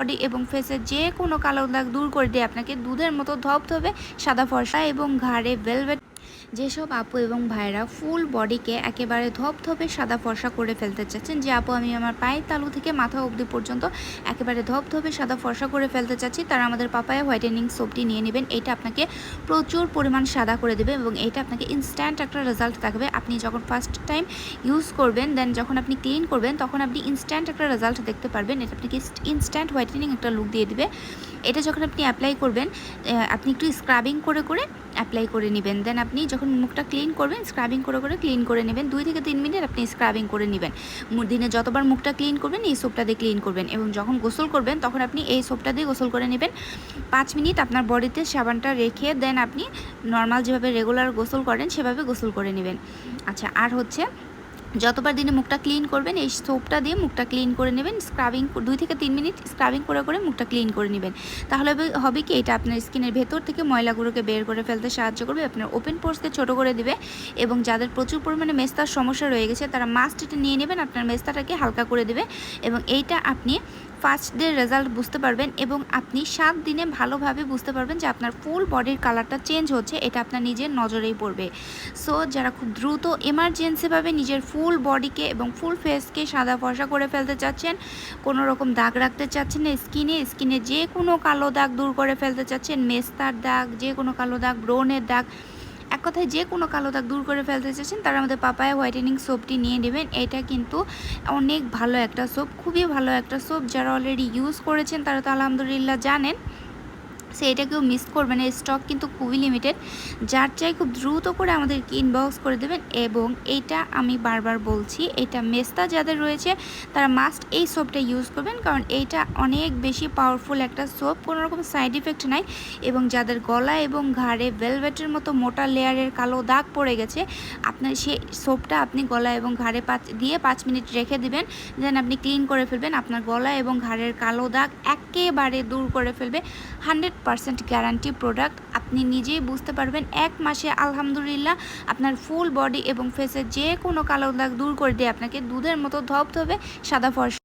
Body এবং ফেসে যে কোনো কালো দাগ দূর করে দিয়ে আপনাকে দুধের মতো ধপ ধবধবে সাদা ফর্সা এবং ঘাড়ে ভেলভেট যেসব আপু এবং ভাইরা ফুল বডিকে একেবারে ধপধপে সাদা ফর্সা করে ফেলতে চাচ্ছেন, যে আপু আমি আমার পায়ের তালু থেকে মাথা অবধি পর্যন্ত একেবারে ধপধপে সাদা ফর্সা করে ফেলতে চাচ্ছি, তারা আমাদের পাপায়া হোয়াইটেনিং সোপটি নিয়ে নেবেন, এটা আপনাকে প্রচুর পরিমাণ সাদা করে দেবে এবং এটা আপনাকে ইনস্ট্যান্ট একটা রেজাল্ট থাকবে। আপনি যখন ফার্স্ট টাইম ইউজ করবেন দেন যখন আপনি ক্লিন করবেন, তখন আপনি ইনস্ট্যান্ট একটা রেজাল্ট দেখতে পারবেন। এটা আপনাকে ইনস্ট্যান্ট হোয়াইটেনিং একটা লুক দিয়ে দেবে। এটা যখন আপনি অ্যাপ্লাই করবেন আপনি একটু স্ক্রাবিং করে করে অ্যাপ্লাই করে নেবেন। দেন আপনি যখন মুখটা ক্লিন করবেন স্ক্রাবিং করে করে ক্লিন করে নেবেন। দুই থেকে তিন মিনিট আপনি স্ক্রাবিং করে নেবেন। দিনে যতবার মুখটা ক্লিন করবেন, এই সোপটা দিয়ে ক্লিন করবেন। এবং যখন গোসল করবেন, তখন আপনি এই সোপটা দিয়ে গোসল করে নেবেন। পাঁচ মিনিট আপনার বডিতে সাবানটা রেখে দেন আপনি নর্মাল যেভাবে রেগুলার গোসল করেন, সেভাবে গোসল করে নেবেন। আচ্ছা আর হচ্ছে যতবার দিনে মুখটা ক্লিন করবেন, এই সোপটা দিয়ে মুখটা ক্লিন করে নেবেন স্ক্রাবিং দুই থেকে তিন মিনিট স্ক্রাবিং করে করে মুখটা ক্লিন করে নেবেন। তাহলে হবে- কি? এটা আপনার স্কিনের ভেতর থেকে ময়লাগুলোকে বের করে ফেলতে সাহায্য করবে, আপনার ওপেন পোর্সকে ছোট করে দিবে এবং যাদের প্রচুর পরিমাণে মেস্তার সমস্যা রয়ে গেছে, তারা মাস্ট এটা নিয়ে নেবেন, আপনার মেস্তাটাকে হালকা করে দেবে এবং এইটা আপনি ফার্স্ট ডে রেজাল্ট বুঝতে পারবেন এবং আপনি সাত দিনে ভালোভাবে বুঝতে পারবেন যে আপনার ফুল বডির কালারটা চেঞ্জ হচ্ছে, এটা আপনার নিজের নজরেই পড়বে। সো যারা খুব দ্রুত এমার্জেন্সিভাবে নিজের ফুল বডিকে এবং ফুল ফেসকে সাদা ফর্সা করে ফেলতে চাচ্ছেন কোনো রকম দাগ রাখতে চাচ্ছেন না স্কিনে স্কিনে যে কোনো কালো দাগ দূর করে ফেলতে চাচ্ছেন, মেস্তার দাগ, যে কোনো কালো দাগ ব্রনের দাগ এক কথায় যে কোনো কালো দাগ দূর করে ফেলতে চাচ্ছেন তারা আমাদের পাপায়া হোয়াইটেনিং সোপটি নিয়ে নেবেন। এটা কিন্তু অনেক ভালো একটা সোপ, খুবই ভালো একটা সোপ যারা অলরেডি ইউজ করেছেন, তারা তো আলহামদুলিল্লাহ জানেন। সে এটা কেউ মিস করবে না। স্টক কিন্তু খুবই লিমিটেড যার চাই খুব দ্রুত করে আমাদেরকে ইনবক্স করে দেবেন এবং এটা আমি বারবার বলছি, এটা মেস্তা যাদের রয়েছে, তারা মাস্ট এই সোপটা ইউজ করবেন। কারণ এইটা অনেক বেশি পাওয়ারফুল একটা সোপ কোনো রকম সাইড ইফেক্ট নাই এবং যাদের গলা এবং ঘাড়ে ভেলভেটের মতো মোটা লেয়ারের কালো দাগ পড়ে গেছে, আপনার সেই সোপটা আপনি গলা এবং ঘাড়ে পাঁচ, দিয়ে পাঁচ মিনিট রেখে দিবেন। দেন আপনি ক্লিন করে ফেলবেন। আপনার গলা এবং ঘাড়ের কালো দাগ একেবারে দূর করে ফেলবে। Hundred percent guarantee product. আপনি নিজেই বুঝতে পারবেন, এক মাসে আলহামদুলিল্লাহ আপনার ফুল বডি এবং ফেসের যে কোনো কালো দাগ দূর করে দিয়ে আপনাকে দুধের মতো ধবধবে সাদা ফর্সা